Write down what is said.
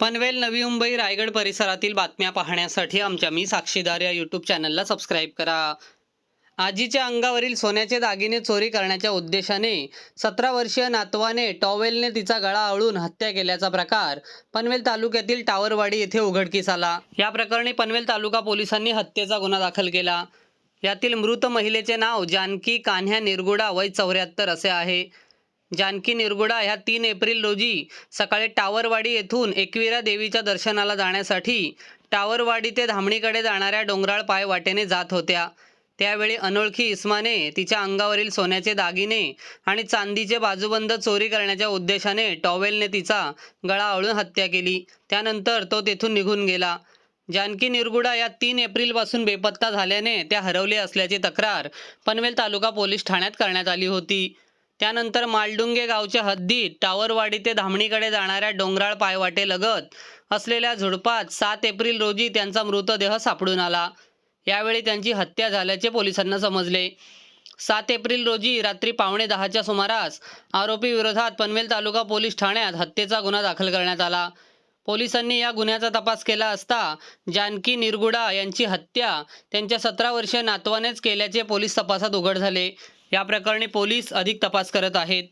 पनवेल नवी मुंबई रायगड परिसरातील बातम्या पाहण्यासाठी आमच्या मी साक्षीदार या यूट्यूब चॅनलला सबस्क्राईब करा. आजीच्या अंगावरील सोन्याचे दागिने चोरी करण्याच्या उद्देशाने सतरा वर्षीय नातवाने टॉवेलने तिचा गळा आळून हत्या केल्याचा प्रकार पनवेल तालुक्यातील टावरवाडी येथे उघडकीस आला. या प्रकरणी पनवेल तालुका पोलिसांनी हत्येचा गुन्हा दाखल केला. यातील मृत महिलेचे नाव जानकी कान्ह्या निरगुडा वय चौऱ्याहत्तर असे आहे. जानकी निरगुडा ह्या तीन एप्रिल रोजी सकाळी टावरवाडी येथून एकविरा देवीच्या दर्शनाला जाण्यासाठी टावरवाडी ते धामणीकडे जाणाऱ्या डोंगराळ पाय वाटेने जात होत्या. त्यावेळी अनोळखी इस्माने तिच्या अंगावरील सोन्याचे दागिने आणि चांदीचे बाजूबंद चोरी करण्याच्या उद्देशाने टॉवेलने तिचा गळा आळून हत्या केली. त्यानंतर तो तेथून निघून गेला. जानकी निरगुडा या तीन एप्रिलपासून बेपत्ता झाल्याने त्या हरवले असल्याची तक्रार पनवेल तालुका पोलीस ठाण्यात करण्यात आली होती. त्यानंतर मालडुंगे गावच्या हद्दीत टावरवाडी ते धामणीकडे जाणाऱ्या डोंगराळ पायवाटे लगत असलेल्या झुडपात सात एप्रिल रोजी त्यांचा मृतदेह सापडून आला. यावेळी त्यांची हत्या झाल्याचे पोलिसांना समजले. सात एप्रिल रोजी रात्री पावणे दहाच्या सुमारास आरोपी विरोधात पनवेल तालुका पोलीस ठाण्यात हत्येचा गुन्हा दाखल करण्यात आला. पोलिसांनी या गुन्ह्याचा तपास केला असता जानकी निरगुडा यांची हत्या त्यांच्या सतरा वर्षीय नातवानेच केल्याचे पोलीस तपासात उघड झाले. या प्रकरणी पोलीस अधिक तपास करत आहेत.